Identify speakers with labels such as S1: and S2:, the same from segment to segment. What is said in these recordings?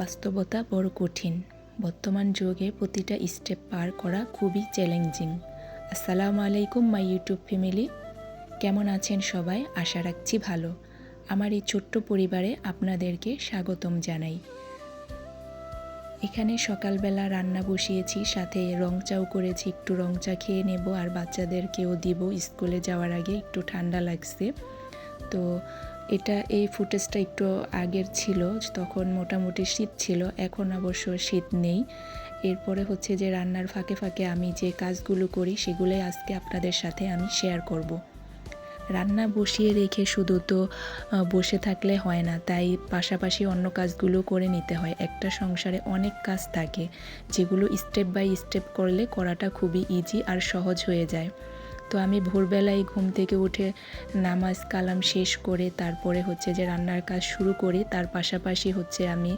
S1: বাস্তবতা বড় কঠিন। বর্তমান যুগে প্রতিটা স্টেপ পার করা খুবই চ্যালেঞ্জিং আসসালামু আলাইকুম মাই ইউটিউব ফ্যামিলি কেমন আছেন সবাই? আশা রাখছি ভালো। আমার এই ছোট্ট পরিবারে আপনাদেরকে স্বাগতম জানাই। এখানে সকালবেলা রান্না বসিয়েছি, সাথে রং চাও করেছি, একটু রং চা খেয়ে নেব, আর বাচ্চাদেরকেও দিব। স্কুলে যাওয়ার আগে একটু ঠান্ডা লাগছে। তো এটা, এই ফুটেজটা একটু আগের ছিল, তখন মোটামুটি শীত ছিল, এখন অবশ্য শীত নেই। এরপরে হচ্ছে যে রান্নার ফাঁকে ফাঁকে আমি যে কাজগুলো করি, সেগুলোই আজকে আপনাদের সাথে আমি শেয়ার করব। রান্না বসিয়ে রেখে শুধু তো বসে থাকলে হয় না, তাই পাশাপাশি অন্য কাজগুলো করে নিতে হয়। একটা সংসারে অনেক কাজ থাকে, যেগুলো স্টেপ বাই স্টেপ করলে করাটা খুবই ইজি আর সহজ হয়ে যায়। তো আমি ভোরবেলায় ঘুম থেকে উঠে নামাজ কালাম শেষ করে তারপরে হচ্ছে যে রান্নার কাজ শুরু করি। তার পাশাপাশি হচ্ছে আমি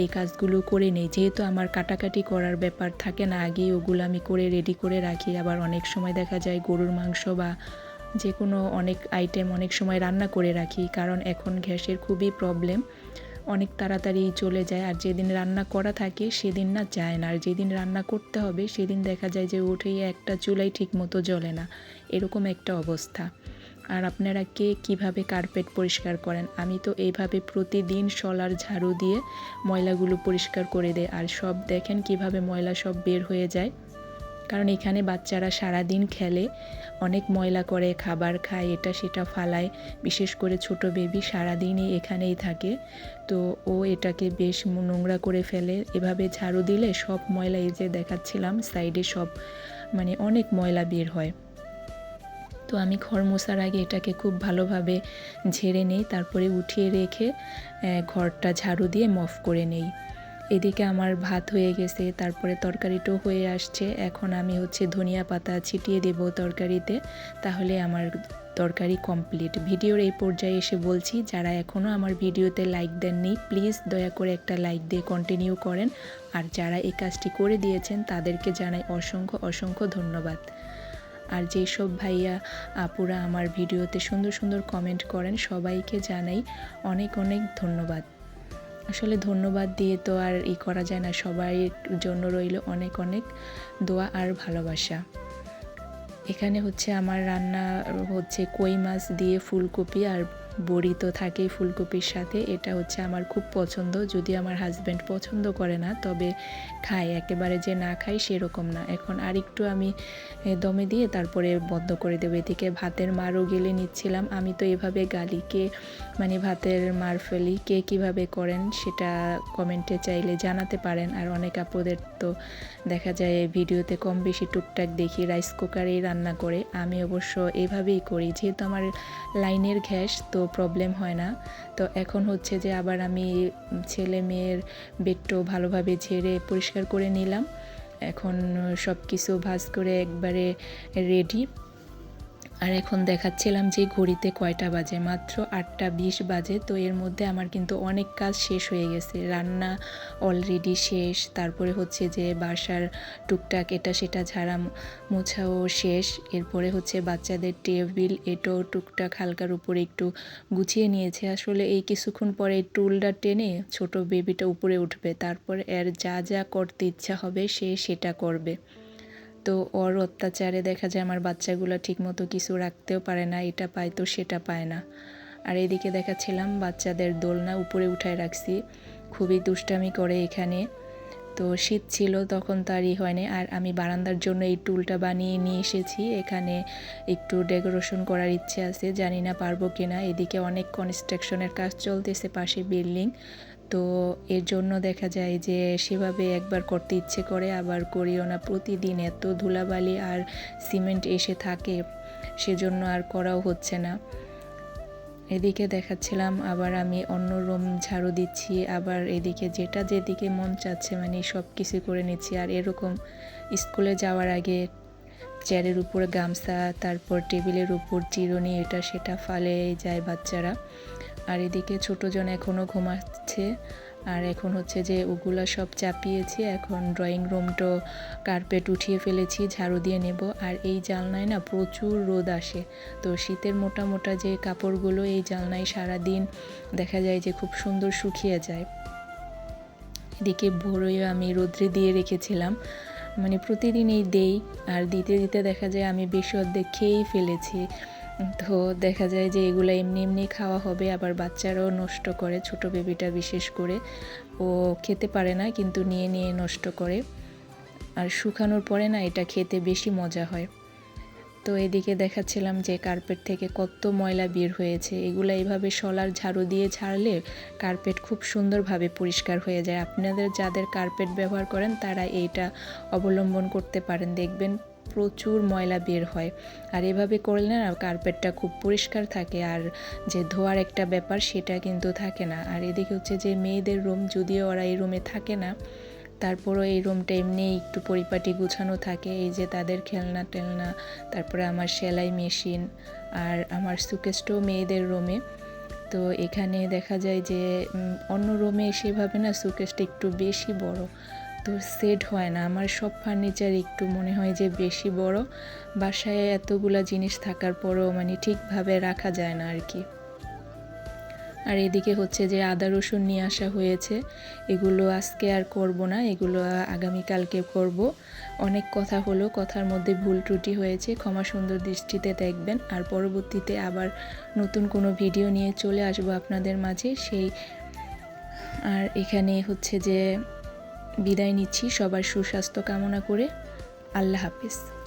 S1: এই কাজগুলো করে নিই। যেহেতু আমার কাটাকাটি করার ব্যাপার থাকে না, আগেই ওগুলো আমি করে রেডি করে রাখি। আবার অনেক সময় দেখা যায় গরুর মাংস বা যে কোনো অনেক আইটেম অনেক সময় রান্না করে রাখি, কারণ এখন গ্যাসের খুবই প্রবলেম অনেক তাড়াতাড়ি চলে যায়। আর যেদিন রান্না করা থাকে সেদিন না যায় না। আর যেদিন রান্না করতে হবে সেদিন দেখা যায় যে উঠেই একটা চুলাই ঠিক মতো জ্বলে না। এরকম একটা অবস্থা। আর আপনারা কে কীভাবে কার্পেট পরিষ্কার করেন? আমি তো এইভাবে প্রতিদিন সলার ঝাড়ু দিয়ে ময়লাগুলো পরিষ্কার করে দেয় আর সব দেখেন কীভাবে ময়লা সব বের হয়ে যায়। কারণ এখানে বাচ্চারা সারা দিন খেলে, অনেক ময়লা করে, খাবার খায়, এটা সেটা ফালায়। বিশেষ করে ছোট বেবি সারাদিনই এখানেই থাকে। তো ও এটাকে বেশ নোংরা করে ফেলে। এভাবে ঝাড়ু দিলে সব ময়লা এই যে দেখাচ্ছিলাম, সাইডে সব মানে অনেক ময়লা বের হয়। তো আমি ঘর মোছার আগে এটাকে খুব ভালোভাবে ঝেড়ে নেই, তারপরে উঠিয়ে রেখে ঘরটা ঝাড়ু দিয়ে মফ করে নেই। এদিকে আমার ভাত হয়ে গেছে, তারপরে তরকারিটাও হয়ে আসছে। এখন আমি হচ্ছে ধনিয়া পাতা ছিটিয়ে দেব তরকারিতে, তাহলে আমার তরকারি কমপ্লিট। ভিডিওর এই পর্যায়ে এসে বলছি, যারা এখনও আমার ভিডিওতে লাইক দেননি, প্লিজ দয়া করে একটা লাইক দিয়ে কন্টিনিউ করেন। আর যারা এই কাজটি করে দিয়েছেন, তাদেরকে জানাই অসংখ্য অসংখ্য ধন্যবাদ। আর যেসব ভাইয়া, আপুরা আমার ভিডিওতে সুন্দর সুন্দর কমেন্ট করেন, সবাইকে জানাই অনেক অনেক ধন্যবাদ। আসলে ধন্যবাদ দিয়ে তো আর ই করা যায় না। সবাই জন্য রইল অনেক অনেক দোয়া আর ভালোবাসা। এখানে হচ্ছে আমার রান্না হচ্ছে কই মাছ দিয়ে ফুলকপি আর বড়ি তো থাকেই ফুলকপির সাথে, এটা হচ্ছে আমার খুব পছন্দ। যদি আমার হাজব্যান্ড পছন্দ করে না, তবে খায় একেবারে যে না খাই সেরকম না। এখন আর একটু আমি দমে দিয়ে তারপরে বন্ধ করে দেবো। এদিকে ভাতের মারও গেলে নিচ্ছিলাম। আমি তো এভাবে গালি কে মানে ভাতের মার ফেলি। কে কীভাবে করেন সেটা কমেন্টে চাইলে জানাতে পারেন। আর অনেক আপুদের তো দেখা যায় ভিডিওতে কম বেশি টুকটাক দেখি রাইস কুকারেই রান্না করে। আমি অবশ্য এভাবেই করি। যেহেতু আমার লাইনের গ্যাস, তো প্রবলেম হয় না। তো এখন হচ্ছে যে আবার আমি ছেলে মেয়ের বেডটো ভালোভাবে ঝেড়ে পরিষ্কার করে নিলাম। এখন সব কিছু ভাজ করে একবারে রেডি আর এখন দেখাচ্ছিলাম যে ঘড়িতে কয়টা বাজে? মাত্র আটটা বিশ বাজে, তো এর মধ্যে আমার কিন্তু অনেক কাজ শেষ হয়ে গেছে। রান্না অলরেডি শেষ, তারপরে হচ্ছে যে বাসার টুকটাক এটা সেটা ঝাড়া মোছাও শেষ, এরপরে হচ্ছে বাচ্চাদের টেবিল এটাও টুকটাক হালকার উপরে একটু গুছিয়ে নিয়েছে। আসলে এই কিছুক্ষণ পরে টুলটা টেনে ছোট বেবিটা উপরে উঠবে, তারপর এর যা যা করতে ইচ্ছা হবে সে সেটা করবে। তো ওর অত্যাচারে দেখা যায় আমার বাচ্চাগুলো ঠিকমতো কিছু রাখতেও পারে না, এটা পায় তো সেটা পায় না। আর এদিকে দেখাচ্ছিলাম বাচ্চাদের দোলনা উপরে উঠায় রাখছি, খুবই দুষ্টামি করে এখানে। তো শীত ছিল, তখন তারই হয়নি। আর আমি বারান্দার জন্য এই টুলটা বানিয়ে নিয়ে এসেছি, এখানে একটু ডেকোরেশন করার ইচ্ছে আছে, জানি না পারব কিনা। এদিকে অনেক কনস্ট্রাকশনের কাজ চলতেছে, পাশে বিল্ডিং। তো এর জন্য দেখা যায় যে সেভাবে একবার করতে ইচ্ছে করে, আবার করিও না। প্রতিদিন এত ধুলাবালি আর সিমেন্ট এসে থাকে, সেজন্য আর করাও হচ্ছে না। এদিকে দেখাচ্ছিলাম, আবার আমি অন্য রুম ঝাড়ু দিচ্ছি, আবার এদিকে যেটা যেদিকে মন চাচ্ছে মানে সব কিছু করে নিচ্ছি। আর এরকম স্কুলে যাওয়ার আগে চেয়ারের উপর গামছা, তারপর টেবিলের উপর চিরুনি, এটা সেটা ফালে যায় বাচ্চারা। আর এদিকে ছোটোজন এখনও ঘুমাচ্ছে আর এখন হচ্ছে যে ওগুলো সব চাপিয়েছি, এখন ড্রয়িং রুমটো কার্পেট উঠিয়ে ফেলেছি, ঝাড়ু দিয়ে নেব। আর এই জালনায় না প্রচুর রোদ আসে। তো শীতের মোটা মোটা যে কাপড়গুলো, এই জালনায় সারা দিন দেখা যায় যে খুব সুন্দর শুকিয়ে যায়। এদিকে ভোরই আমি রোদ্রে দিয়ে রেখেছিলাম। মানে প্রতিদিনই দেই। আর দিতে দিতে দেখা যায় আমি বেশি অর্ধেক খেয়েই ফেলেছি। তো দেখা যায় যে এগুলো এমনি এমনি খাওয়া হবে, আবার বাচ্চারাও নষ্ট করে, ছোট বেবিটা বিশেষ করে। ও খেতে পারে না, কিন্তু নিয়ে নিয়ে নষ্ট করে। আর শুকানোর পরে না, এটা খেতে বেশি মজা হয়। তো এদিকে দেখাচ্ছিলাম যে কার্পেট থেকে কত ময়লা বের হয়েছে। এগুলো এইভাবে শলার ঝাড়ু দিয়ে ঝাড়লে কার্পেট খুব সুন্দরভাবে পরিষ্কার হয়ে যায়। আপনাদের যাদের কার্পেট ব্যবহার করেন, তারা এইটা অবলম্বন করতে পারেন। দেখবেন প্রচুর ময়লা বের হয়। আর এভাবে করলে না, কার্পেটটা খুব পরিষ্কার থাকে। আর যে ধোয়ার একটা ব্যাপার, সেটা কিন্তু থাকে না। আর এদিকে হচ্ছে যে মেয়েদের রুম, যদিও ওরা এই রুমে থাকে না তারপরও এই রুমটা এমনি একটু পরিপাটি গুছানো থাকে। এই যে তাদের খেলনা টেলনা, তারপরে আমার সেলাই মেশিন আর আমার সুকেস্টও মেয়েদের রুমে তো এখানে দেখা যায় যে অন্য রুমে সেভাবে না সুকেসটা একটু বেশি বড়। তো সেট হয় না। আমার সব ফার্নিচার একটু মনে হয় যে বেশি বড়। বাসায় এতগুলা জিনিস থাকার পরও মানে ঠিকভাবে রাখা যায় না আর কি। আর এদিকে হচ্ছে যে আদা রসুন নিয়ে আসা হয়েছে। এগুলো আজকে আর করব না, এগুলো আগামীকালকে করব। অনেক কথা হলো, কথার মধ্যে ভুল ত্রুটি হয়েছে, ক্ষমা সুন্দর দৃষ্টিতে দেখবেন। আর পরবর্তীতে আবার নতুন কোনো ভিডিও নিয়ে চলে আসব আপনাদের মাঝে। সেই আর এখানে হচ্ছে যে বিদায় নিচ্ছি। সবার সুস্বাস্থ্য কামনা করে আল্লাহ হাফিজ।